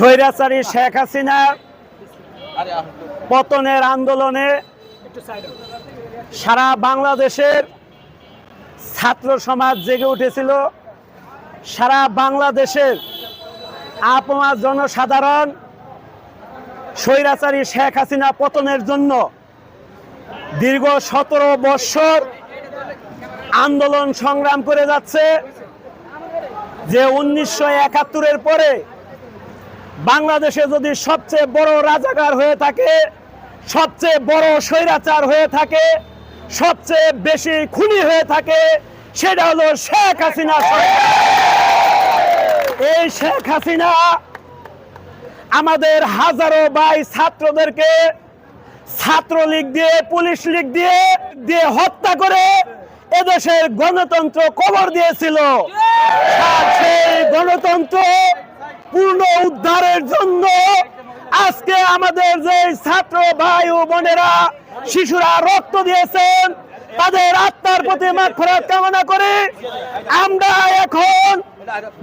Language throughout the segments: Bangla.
স্বৈরাচারী শেখ হাসিনা পতনের আন্দোলনে সারা বাংলাদেশের ছাত্র সমাজ জেগে উঠেছিল। সারা বাংলাদেশের আপমা জনসাধারণ স্বৈরাচারী শেখ হাসিনা পতনের জন্য দীর্ঘ সতেরো বৎসর আন্দোলন সংগ্রাম করে যাচ্ছে। যে উনিশশো একাত্তরের পরে বাংলাদেশে যদি সবচেয়ে বড় রাজাকার হয়ে থাকে, সবচেয়ে বড় স্বৈরাচার হয়ে থাকে, সবচেয়ে বেশি খুনি হয়ে থাকে, সেটা হলো শেখ হাসিনা এই শেখ হাসিনা আমাদের হাজারো ভাই ছাত্রদেরকে ছাত্রলীগ দিয়ে, পুলিশ লীগ দিয়ে দিয়ে হত্যা করে এদেশের গণতন্ত্র কবর দিয়েছিল। সেই গণতন্ত্র পূর্ণ উদ্ধারের জন্য আজকে আমাদের যে ছাত্র ভাই ও বোনেরা, শিশুরা রক্ত দিয়েছেন, তাদের আত্মার প্রতি মাগফিরাত কামনা করে। আমরা এখন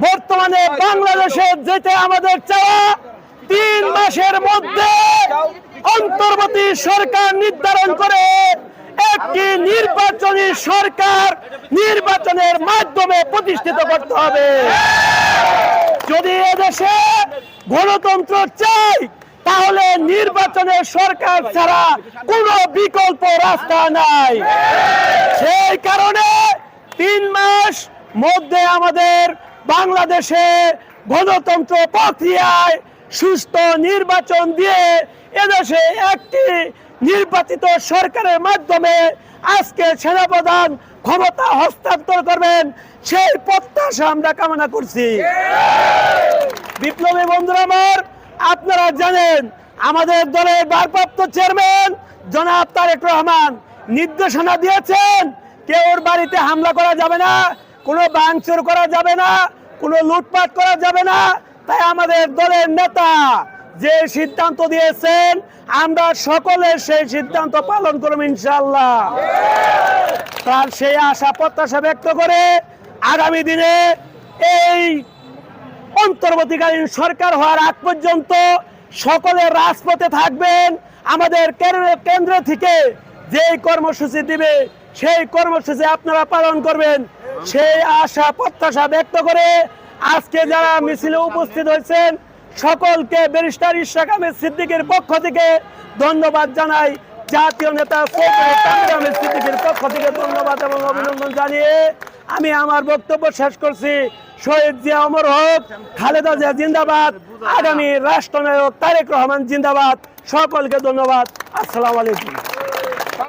বর্তমানে বাংলাদেশে যেতে আমাদের চাওয়া তিন মাসের মধ্যে অন্তর্বর্তী সরকার নির্ধারণ করে একটি নির্বাচনী সরকার নির্বাচনের মাধ্যমে প্রতিষ্ঠিত করতে হবে। এদেশে গণতন্ত্র চাই, তাহলে নির্বাচনের সরকার ছাড়া কোনো বিকল্প রাস্তা নাই। সেই কারণে তিন মাস মধ্যে আমাদের বাংলাদেশে গণতন্ত্র প্রক্রিয়ায় সুস্থ নির্বাচন দিয়ে এদেশে একটি নির্বাচিত সরকারের মাধ্যমে আজকে সেনাপ্রধান ক্ষমতা হস্তান্তর করবেন, সেই প্রত্যাশা আমরা কামনা করছি। বিপ্লবী বন্ধুরা আমার, আপনারা জানেন, আমাদের দলের ভারপ্রাপ্ত চেয়ারম্যান জনাব তারেক রহমান নির্দেশনা দিয়েছেন কেউর বাড়িতে হামলা করা যাবে না, কোনো বাংচুর করা যাবে না, কোনো লুটপাট করা যাবে না। তাই আমাদের দলের নেতা যে সিদ্ধান্ত দিয়েছেন, আমরা সকলে সেই সিদ্ধান্ত পালন করব ইনশাল্লাহ তার সেই আশা প্রত্যাশা ব্যক্ত করে আগামী দিনে এই অন্তর্বর্তীকালীন সরকার হওয়ার আগ পর্যন্ত সকলে রাজপথে থাকবেন। আমাদের কেন্দ্র- থেকে যেই কর্মসূচি দিবে, সেই কর্মসূচি আপনারা পালন করবেন। সেই আশা, প্রত্যাশা ব্যক্ত করে আজকে যারা মিছিলে উপস্থিত হয়েছেন, সকলকে ব্যারিস্টার ইশাক আহমেদ সিদ্দিকের পক্ষ থেকে ধন্যবাদ জানাই। জাতীয় নেতা সিদ্দিকের পক্ষ থেকে ধন্যবাদ এবং অভিনন্দন জানিয়ে আমি আমার বক্তব্য শেষ করছি। শহীদ জিয়া অমর হক, খালেদা জিয়া জিন্দাবাদ, আগামী রাষ্ট্রনায়ক তারেক রহমান জিন্দাবাদ। সকলকে ধন্যবাদ। আসসালামু আলাইকুম।